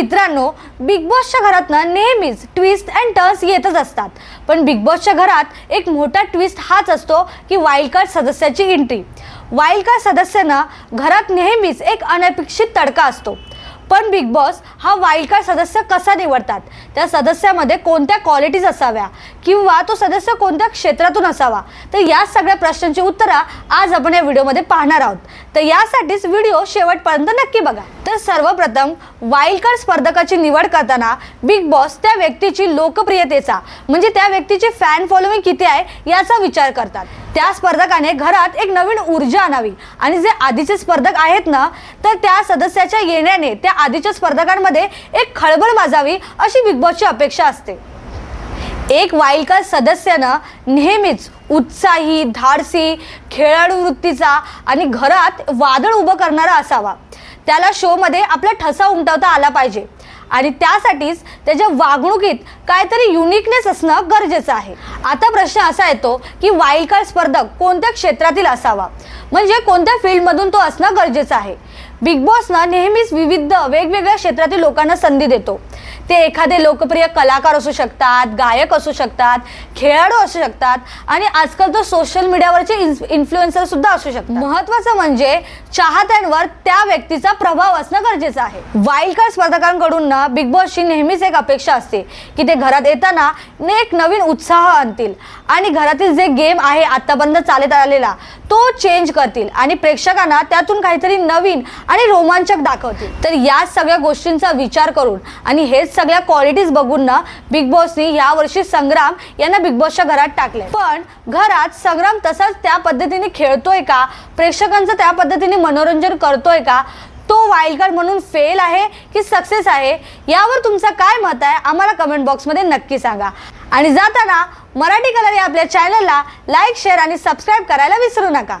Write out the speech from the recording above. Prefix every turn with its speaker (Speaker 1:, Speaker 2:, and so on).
Speaker 1: मित्रांनो बिग बॉसच्या घरातनं नेहमीच ट्विस्ट अँड टर्न्स येतच असतात. पण बिग बॉसच्या घरात एक मोठा ट्विस्ट हाच असतो की वाईल्ड कार्ड सदस्याची एंट्री वाईल्ड कार्ड सदस्यांना घरात नेहमीच एक अनपेक्षित तडका असतो. पण बिग बॉस हा वाईल्ड कार्ड सदस्य कसा निवडतात? त्या सदस्यामध्ये कोणत्या क्वालिटीज असाव्या? किंवा तो सदस्य कोणत्या क्षेत्रातून असावा? तर या सगळ्या प्रश्नांची उत्तरं आज आपण या व्हिडिओमध्ये पाहणार आहोत. तर यासाठीच व्हिडिओ शेवटपर्यंत नक्की बघा. तर सर्वप्रथम वाईल्ड कार्ड स्पर्धकाची निवड करताना बिग बॉस त्या व्यक्तीची लोकप्रियतेचा म्हणजे त्या व्यक्तीची फॅन फॉलोइंग किती आहे याचा विचार करतात. त्या स्पर्धकाने घरात एक नवीन ऊर्जा आणावी. आणि जे आधीचे स्पर्धक आहेत ना तर त्या सदस्याच्या येण्याने त्या आधीच्या स्पर्धकांमध्ये एक खळबळ माजावी अशी बिग बॉसची अपेक्षा असते. एक वाईल्ड कार्ड सदस्यानं नेहमीच उत्साही धाडसी खेळाडू वृत्तीचा आणि घरात वादळ उभं करणारा असावा. त्याला शोमध्ये आपला ठसा उमटवता आला पाहिजे. आणि त्यासाठीच त्याच्या वागणुकीत काहीतरी युनिकनेस असणं गरजेचं आहे. आता प्रश्न असा येतो की वाईल्ड कार्ड स्पर्धक कोणत्या क्षेत्रातील असावा? म्हणजे कोणत्या फील्डमधून तो असणं गरजेचं आहे? बिग बॉसनं नेहमीच विविध वेगवेगळ्या क्षेत्रातील लोकांना संधी देतो. ते एखादे लोकप्रिय कलाकार असू शकतात गायक असू शकतात खेळाडू असू शकतात आणि आजकाल तर सोशल मीडियावरचे इन्फ्लुएन्सर सुद्धा असू शकतात. महत्वाचं म्हणजे चाहत्यांवर त्या व्यक्तीचा प्रभाव असणं गरजेचं आहे. वाईल्ड कार्ड स्पर्धकांकडून ना बिग बॉसची नेहमीच एक अपेक्षा असते की ते घरात येताना एक नवीन उत्साह आणतील. आणि घरातील जे गेम आहे आतापर्यंत चालत आलेला तो चेंज करतील. आणि प्रेक्षकांना त्यातून काहीतरी नवीन आणि रोमांचक दाखवतील. तर या सगळ्या गोष्टींचा विचार करून आणि हेच सगळ्या क्वालिटीज बघून ना बिग बॉसनी यावर्षी संग्राम यांना बिग बॉसच्या घरात टाकले पण घरात संग्राम तसाच त्या पद्धतीने खेळतोय का? प्रेक्षकांचं त्या पद्धतीने मनोरंजन करतोय का? तो वाईल्ड कार्ड म्हणून फेल आहे की सक्सेस आहे? यावर तुमचं काय मत आहे? आम्हाला कमेंट बॉक्समध्ये नक्की सांगा. आणि जाताना मराठी कलर या आपल्या चॅनलला लाईक शेअर आणि सबस्क्राईब करायला विसरू नका.